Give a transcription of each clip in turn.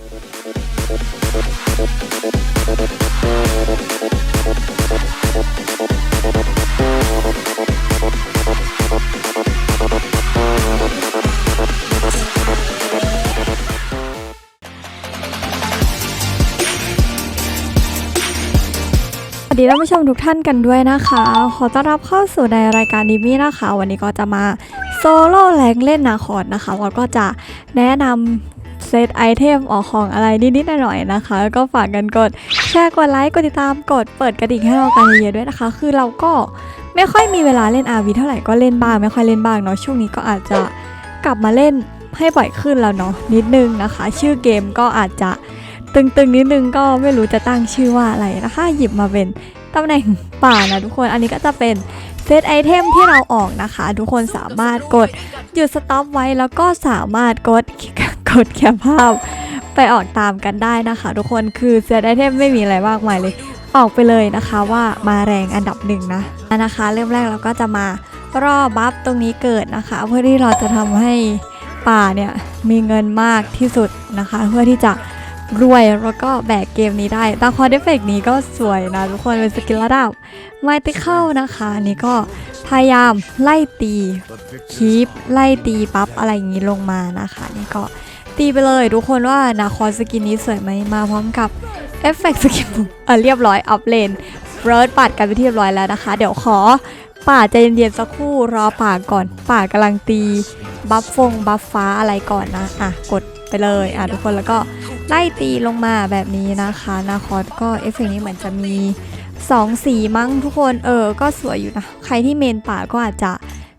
สวัสดีท่านผู้ชมทุกท่านกันด้วยนะคะ ขอต้อนรับเข้าสู่ในรายการดิมี่นะคะ วันนี้ก็จะมาโซโล่แรงเล่นนาคอร์ดนะคะแล้วก็จะแนะนำ เซตไอเทมออกของอะไรนิดๆหน่อยๆนะคะ ก็ฝากกันกดแชร์กดไลค์กดติดตามกดเปิดกระดิ่งให้เรากันเยอะๆด้วยนะคะ คือเราก็ไม่ค่อยมีเวลาเล่น RV เท่าไหร่ก็เล่นบ้าง ไม่ค่อยเล่นบ้างเนาะช่วงนี้ก็อาจจะกลับมาเล่นให้บ่อยขึ้นแล้วเนาะนิดนึงนะคะ ชื่อเกมก็อาจจะตึงๆนิดนึงก็ไม่รู้จะตั้งชื่อว่าอะไรนะคะหยิบมาเป็นตำแหน่งป่านะทุกคนอันนี้ก็จะเป็นเซตไอเทมที่เราออกนะคะ ทุกคนสามารถกดหยุดสต็อปไว้แล้วก็สามารถกด กดแคปภาพไปออกตามกันได้นะคะ ทุกคนคือเซตไอเทมไม่มีอะไรมากมายเลย ออกไปเลยนะคะว่ามาแรงอันดับหนึ่งนะนะคะ เริ่มแรกเราก็จะมารอบัฟตรงนี้เกิดนะคะ เพื่อที่เราจะทำให้ป่าเนี่ยมีเงินมากที่สุดนะคะ เพื่อที่จะรวยแล้วก็แบกเกมนี้ได้ตาคอร์ดเอฟเฟกนี้ก็สวยนะ ทุกคนเป็นสกิลระดับไมติเข้านะคะนนี่ก็พยายามไล่ตีคีปไล่ตีปั๊บอะไรอย่างนี้ลงมานะคะ นี่ก็ ตีไปเลยทุกคนว่านาคอสกินนี้สวยไหมมาพร้อมกับเอฟเฟกต์สกิลเออเรียบร้อยอัพเลนเบิร์ดปัดกันไปที่เรียบร้อยแล้วนะคะ เดี๋ยวขอป่าใจเย็นๆสักครู่รอป่าก่อน ป่ากำลังตีบัฟฟงบัฟฟ้าอะไรก่อนนะอะกดไปเลยอะทุกคนแล้วก็ไล่ตีลงมาแบบนี้นะคะนาคอสก็เอฟเฟกต์นี้เหมือนจะมี2สีมั้งทุกคนเออก็สวยอยู่นะ ใครที่เมนป่าก็อาจจะ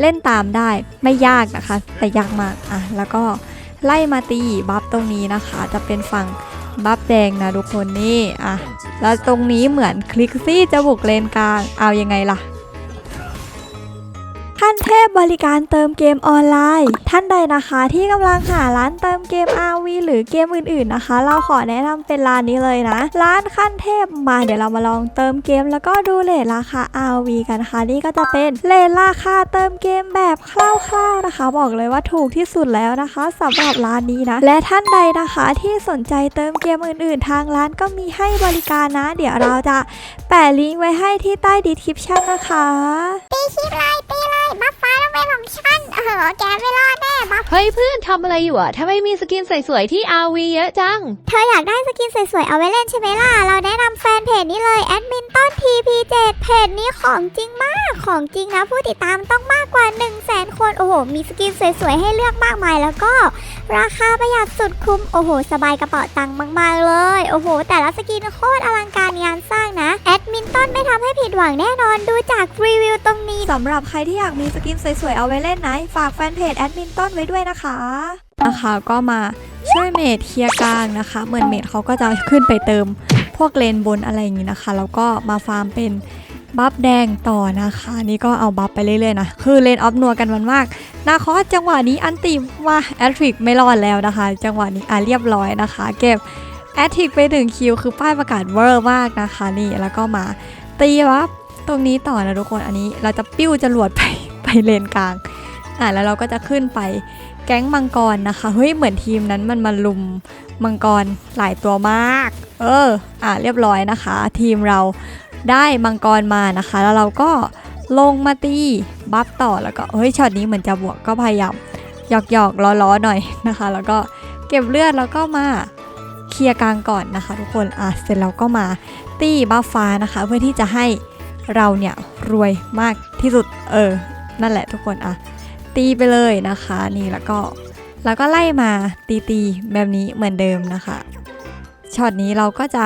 เล่นตามได้ไม่ยากนะคะ แต่ยากมากอะแล้วก็ ไล่มาตีบัฟตรงนี้นะคะ จะเป็นฝั่งบัฟแดงนะทุกคนนี่อะแล้วตรงนี้เหมือนคลิกซี่จะบุกเลนกลางเอายังไงล่ะ ขั้นเทพบริการเติมเกมออนไลน์ ท่านใดนะคะที่กำลังหาร้านเติมเกม RV หรือเกมอื่นๆนะคะ เราขอแนะนำเป็นร้านนี้เลยนะ ร้านขั้นเทพมาเดี๋ยวเรามาลองเติมเกม แล้วก็ดูเลทราคา RV กันนะคะนี่ก็จะเป็นเลทราคาเติมเกมแบบคร่าวๆนะคะ บอกเลยว่าถูกที่สุดแล้วนะคะสำหรับร้านนี้นะ และท่านใดนะคะที่สนใจเติมเกมอื่น ๆ ทางร้านก็มีให้บริการนะ เดี๋ยวเราจะ ปะลิงก์ไว้ให้ที่ใต้ดีคริปชั่นนะคะตีคลิปเลยตีเลยบัฟฟ้าต้องเป็นของฉันเออแกไม่รอดแน่บัฟเฮ้ยเพื่อนทำอะไรอยู่อะทำไมมีสกินสวยๆที่ RV เยอะจัง เธออยากได้สกินสวยๆเอาไว้เล่นใช่ไหมล่ะ เราแนะนำแฟนเพจนี้เลยแอดมินต้น TP7 เพจนี้ของจริงมากของจริงนะผู้ติดตามต้องมากกว่า 1 0 0 0 0แสนคน โอ้โห มีสกินสวยๆให้เลือกมากมายแล้วก็ ราคาประหยัดสุดคุ้ม โอ้โห สบายกระเป๋าตังค์มากๆเลย โอ้โห แต่ละสกินโคตรอลังการงานสร้างนะำให้ผิดหวังแน่นอนดูจากรีวิวตรงนี้สำหรับใครที่อยากมีสกินสวยๆเอาไว้เล่นนะฝากแฟนเพจแอดมินต้นไว้ด้วยนะคะนะคะก็มาช่วยเมดเคลียร์กลางนะคะ เหมือนเมดเขาก็จะขึ้นไปเติม พวกเลนบนอะไรอย่างนี้นะคะ แล้วก็มาฟาร์มเป็นบัฟแดงต่อนะคะ นี่ก็เอาบัฟไปเรื่อยๆนะคือเลนออฟนัวกันมันมากนาคอจังหวะนี้อันติมาแอตริกไม่รอดแล้วนะคะ จังหวะนี้อะเรียบร้อยนะคะ เก็บแอตริกไปถึงคิวคือป้ายประกาศเวอร์มากนะคะ นี่แล้วก็มา ตีวับตรงนี้ต่อนะทุกคนอันนี้เราจะปิ้วจรวดไปไปเลนกลางอะแล้วเราก็จะขึ้นไปแก๊งมังกรนะคะเฮ้ยเหมือนทีมนั้นมันมาลุมมังกรหลายตัวมาก เอออะเรียบร้อยนะคะ ทีมเราได้มังกรมานะคะ แล้วเราก็ลงมาตีบัฟต่อแล้วก็เฮ้ยช็อตนี้เหมือนจะบวกก็พยายามหยอกหยอกล้อล้อๆหน่อยนะคะ แล้วก็เก็บเลือดแล้วก็มา เคลียร์กลางก่อนนะคะ ทุกคนอะเสร็จแล้วก็มาตีบัฟฟ้านะคะ เพื่อที่จะให้เราเนี่ยรวยมากที่สุดเออนั่นแหละทุกคนอะตีไปเลยนะคะ นี่แล้วก็แล้วก็ไล่มาตีตีแบบนี้เหมือนเดิมนะคะช็อตนี้เราก็จะ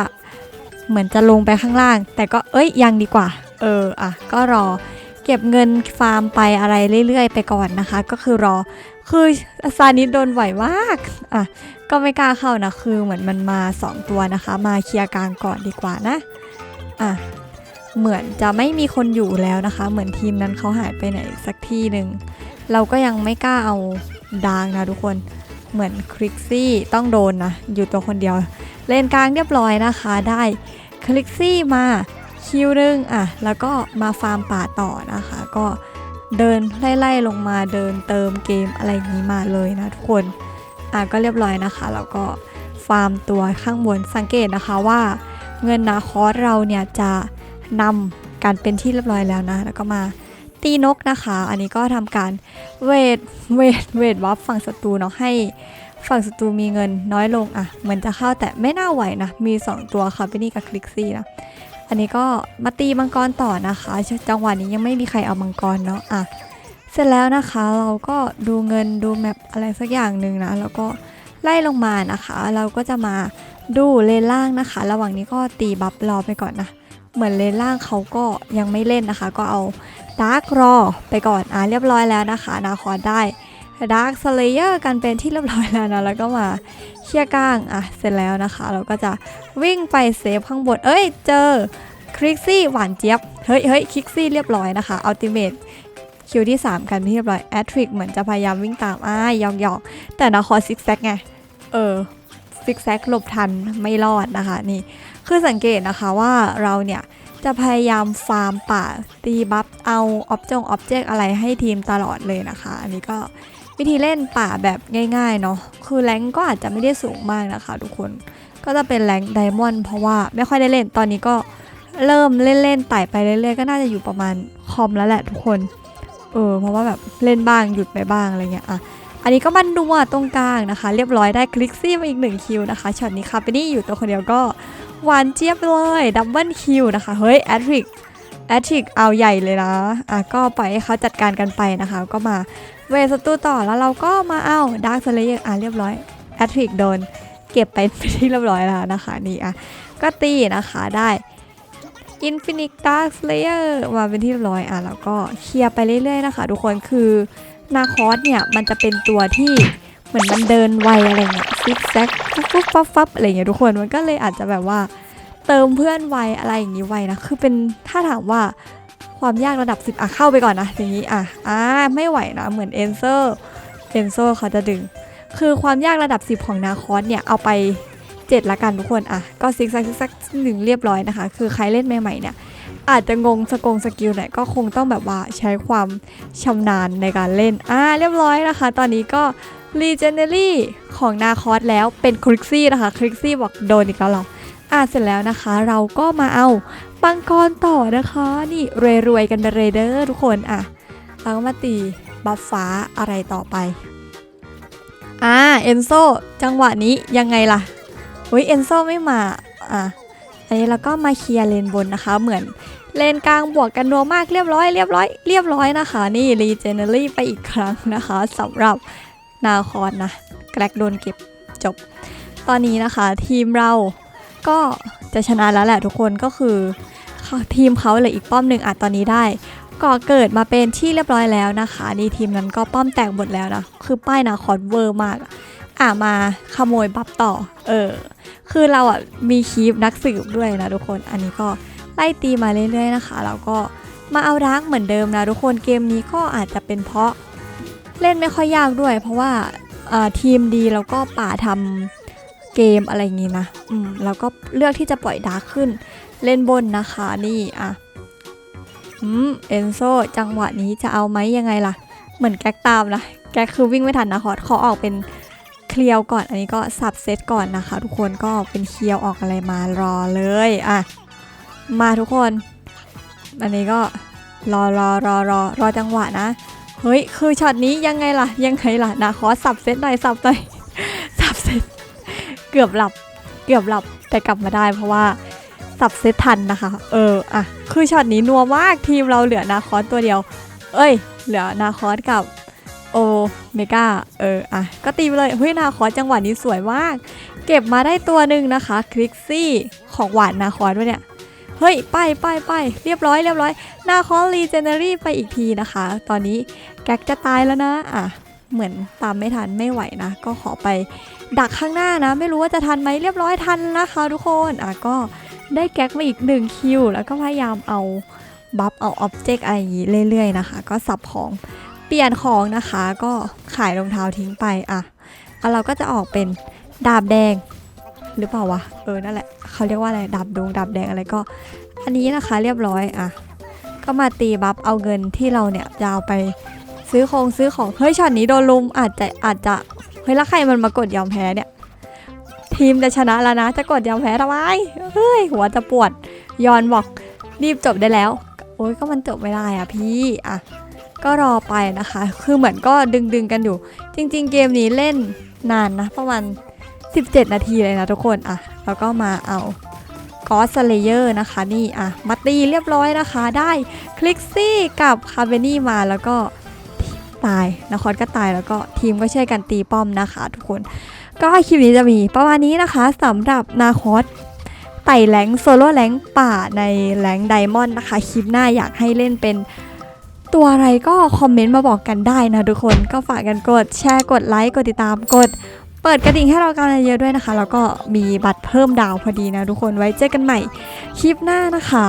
เหมือนจะลงไปข้างล่าง แต่ก็เอ้ยยังดีกว่า เอออะก็รอ เก็บเงินฟาร์มไปอะไรเรื่อยๆ ไปก่อนนะคะ ก็คือรอคือซานิดโดนไหวมากอะก็ไม่กล้าเข้านะคือเหมือนมันมาสองตัวนะคะ มาเคลียร์กลางก่อนดีกว่านะอะเหมือนจะไม่มีคนอยู่แล้วนะคะ เหมือนทีมนั้นเขาหายไปไหนสักที่หนึ่งเราก็ยังไม่กล้าเอาดางนะทุกคนเหมือนคลิกซี่ต้องโดนนะอยู่ตัวคนเดียว เลนกลางเรียบร้อยนะคะได้คลิกซี่มา คิวหนึงอะแล้วก็มาฟาร์มป่าต่อนะคะ ก็เดินไล่ๆลงมาเดินเติมเกมอะไรนี้มาเลยนะทุกคนอะก็เรียบร้อยนะคะ แล้วก็ฟาร์มตัวข้างบนสังเกตนะคะว่าเงินนาคอสเราเนี่ยจะนำการเป็นที่เรียบร้อยแล้วนะ แล้วก็มาตีนกนะคะ อันนี้ก็ทำการเวทเวทเวทวับฝั่งศัตรูเนาะให้ฝั่งศัตรูมีเงินน้อยลงอะเหมือนจะเข้าแต่ไม่น่าไหวนะ มี 2 ตัวค่ะเป็นนี่กับคลิกซี่นะ อันนี้ก็มาตีมังกรต่อนะคะ จังหวะนี้ยังไม่มีใครเอามังกรเนาะอะเสร็จแล้วนะคะเราก็ดูเงินดูแมปอะไรสักอย่างหนึ่งนะแล้วก็ไล่ลงมานะคะ เราก็จะมาดูเลนล่างนะคะ ระหว่างนี้ก็ตีบัฟรอไปก่อนนะ เหมือนเลนล่างเขาก็ยังไม่เล่นนะคะ ก็เอาดาร์กรอไปก่อนอะเรียบร้อยแล้วนะคะนาคอได้ ดาร์กสเลเยอร์กันเป็นที่เรียบร้อยแล้วนะแล้วก็มาเคลียร์กลางอะเสร็จแล้วนะคะ เราก็จะวิ่งไปเซฟข้างบน เอ้ย เจอคริกซี่หวานเจี๊ยบ เฮ้ยเฮ้ยคริกซี่เรียบร้อยนะคะอัลติเมทคิวที่ 3 กันที่เรียบร้อยแอทริกเหมือนจะพยายามวิ่งตามอ้ายหยอกหยอกแต่นาคอซิกแซกไง เออซิกแซกหลบทันไม่รอดนะคะนี่คือสังเกตนะคะว่าเราเนี่ยจะพยายามฟาร์มป่าตีบัฟเอาออบจงออบเจกอะไรให้ทีมตลอดเลยนะคะ อันนี้ก็ วิธีเล่นป่าแบบง่ายๆเนาะคือแรงก็อาจจะไม่ได้สูงมากนะคะทุกคนก็จะเป็นแรงไดมอนด์เพราะว่าไม่ค่อยได้เล่นตอนนี้ก็เริ่มเล่นๆไต่ไปเรื่อยๆก็น่าจะอยู่ประมาณคอมแล้วแหละทุกคนเออเพราะว่าแบบเล่นบ้างหยุดไปบ้างอะไรเงี้ยอะอันนี้ก็มันดัวตรงกลางนะคะ เรียบร้อยได้คลิกซี่มาอีกหนึ่งคิวนะคะช็อตนี้คาเปนี่อยู่ตัวคนเดียวก็หวานเจี๊ยบเลยดับเบิลคิวนะคะเฮ้ยแอทริก แอทิกเอาใหญ่เลยนะอะก็ปล่อยให้เขาจัดการกันไปนะคะ ก็มาเวสตูต่อแล้วเราก็มาเอาดาร์คสเลเยอร์อะเรียบร้อยแอทิกโดนเก็บไปเป็นที่เรียบร้อยแล้วนะคะนี่อะก็ตีนะคะได้ Infinite Dark Slayer มาเป็นที่เรียบร้อยอะแล้วก็เคลียร์ไปเรื่อยๆนะคะ ทุกคนคือนาคอสเนี่ยมันจะเป็นตัวที่เหมือนมันเดินไวอะไรเงี้ยซิกแซกฟุบฟุบฟับฟับอะไรเงี้ยทุกคนมันก็เลยอาจจะแบบว่า เติมเพื่อนไวอะไรอย่างนี้ไวนะคือเป็นถ้าถามว่าความยากระดับ 10 อะเข้าไปก่อนนะอย่างนี้อะอ่าไม่ไหวนะเหมือนเอนเซอร์เอนเซอร์เขาจะดึง คือความยากระดับ 10 ของนาคอสเนี่ยเอาไป 7 ละกันทุกคนอะก็ซิกแซกซิกแซกหนึ่งเรียบร้อยนะคะ คือใครเล่นใหม่ๆเนี่ยอาจจะงงสกงสกิลไหนก็คงต้องแบบว่าใช้ความชำนาญในการเล่นอ่าเรียบร้อยนะคะ ตอนนี้ก็ Legendary ของนาคอสแล้วเป็นคริกซี่นะคะคริกซี่บอกโดนอีกแล้วหรอ อ่าเสร็จแล้วนะคะเราก็มาเอาปังกรต่อนะคะ นี่รวยๆกันไปเลยเด้อทุกคนอะเราก็มาตีบัฟฟ้าอะไรต่อไปอ่าเอนโซจังหวะนี้ยังไงล่ะอุ้ยเอนโซไม่มาอะอันนี้เราก็มาเคลียร์เลนบนนะคะ เหมือนเลนกลางบวกกันนัวมากเรียบร้อยเรียบร้อยเรียบร้อยนะคะ นี่รีเจเนอรี่ไปอีกครั้งนะคะสำหรับนาคอนนะแกรกโดนเก็บจบ ตอนนี้นะคะทีมเรา ก็จะชนะแล้วแหละทุกคนก็คือทีมเขาเหลืออีกป้อมหนึ่งอะตอนนี้ได้ก่อเกิดมาเป็นที่เรียบร้อยแล้วนะคะนี่ทีมนั้นก็ป้อมแตกหมดแล้วนะคือป้ายนาคอนเวอร์มากอะมาขโมยบัฟต่อ เออ คือเราอะมีคีปนักสืบด้วยนะทุกคน อันนี้ก็ไล่ตีมาเรื่อยๆนะคะ แล้วก็มาเอารักเหมือนเดิมนะทุกคนเกมนี้ก็อาจจะเป็นเพราะเล่นไม่ค่อยยากด้วย เพราะว่าทีมดีแล้วก็ป่าทำ เกมอะไรอย่างงี้นะอืมแล้วก็เลือกที่จะปล่อยดาร์กขึ้น เล่นบนนะคะนี่อะอืมเอนโซจังหวะนี้จะเอาไหมยังไงล่ะ เหมือนแก๊กตามนะ แก๊กคือวิ่งไม่ทันนะขอขอออกเป็นเคลียวก่อน อันนี้ก็สับเซตก่อนนะคะ ทุกคนก็ออกเป็นเคลียวออกอะไรมารอเลยอะมาทุกคน อันนี้ก็รอรอรอรอรอจังหวะนะ เฮ้ย คือช็อตนี้ยังไงล่ะ ยังไงล่ะนะขอสับเซตหน่อยสับหน่อย กือบหลับ เกือบหลับแต่กลับมาได้เพราะว่าสับเซตทันนะคะ เอออะคือช็อตนี้นัวมากทีมเราเหลือนาคอสตัวเดียว เอ้ย เหลือนาคอสกับโอเมก้าเอออะก็ตีไปเลยเฮ้ยนาคอสจังหวะนี้สวยมาก เก็บมาได้ตัวหนึ่งนะคะคลิกซี่ของหวานนาคอสด้วยเนี่ยเฮ้ย ไปไปไปเรียบร้อยเรียบร้อยนาคอสรีเจเนอรี่ไปอีกทีนะคะ ตอนนี้แก๊กจะตายแล้วนะอะ เหมือนตามไม่ทันไม่ไหวนะ ก็ขอไปดักข้างหน้านะ ไม่รู้ว่าจะทันไหมเรียบร้อยทันนะคะทุกคนอะก็ได้แก๊กมาอีกหนึ่งคิวแล้วก็พยายามเอาบัฟเอาอ็อบเจกต์อะไรอย่างงี้เรื่อยๆนะคะ ก็สับของเปลี่ยนของนะคะ ก็ขายรองเท้าทิ้งไปอะแล้วเราก็จะออกเป็นดาบแดงหรือเปล่าวะเออนั่นแหละเขาเรียกว่าอะไรดาบดงดาบแดงอะไรก็ อันนี้นะคะเรียบร้อยอะก็มาตีบัฟเอาเงินที่เราเนี่ยจะเอาไป ซื้อของซื้อของเฮ้ยช็อตนี้โดนลุมอาจจะอาจจะเฮ้ยแล้วใครมันมากดยอมแพ้เนี่ย ทีมจะชนะแล้วนะ จะกดยอมแพ้ทำไมเฮ้ยหัวจะปวดยอนบอกรีบจบได้แล้ว โอ้ยก็มันจบไม่ได้อะพี่อะก็รอไปนะคะ คือเหมือนก็ดึงดึงกันอยู่ จริง ๆ เกมนี้เล่นนานนะประมาณ 17 นาทีเลยนะทุกคนอะแล้วก็มาเอากอสเลเยอร์นะคะนี่อะมาตีเรียบร้อยนะคะ ได้คลิกซี่กับคาเบนี่มาแล้วก็ ตายนครก็ตายแล้วก็ทีมก็ช่วยกันตีป้อมนะคะ ทุกคน ก็คลิปนี้จะมีประมาณนี้นะคะสำหรับนาคอสไต่แหลงโซโล่แหลงป่าในแหลงไดมอนด์นะคะ คลิปหน้าอยากให้เล่นเป็นตัวอะไรก็คอมเมนต์มาบอกกันได้นะทุกคนก็ฝากกันกดแชร์กดไลค์กดติดตามกด เปิดกระดิ่งให้เรากันเยอะด้วยนะคะ แล้วก็มีบัตรเพิ่มดาวพอดีนะทุกคนไว้เจอกันใหม่คลิปหน้านะคะ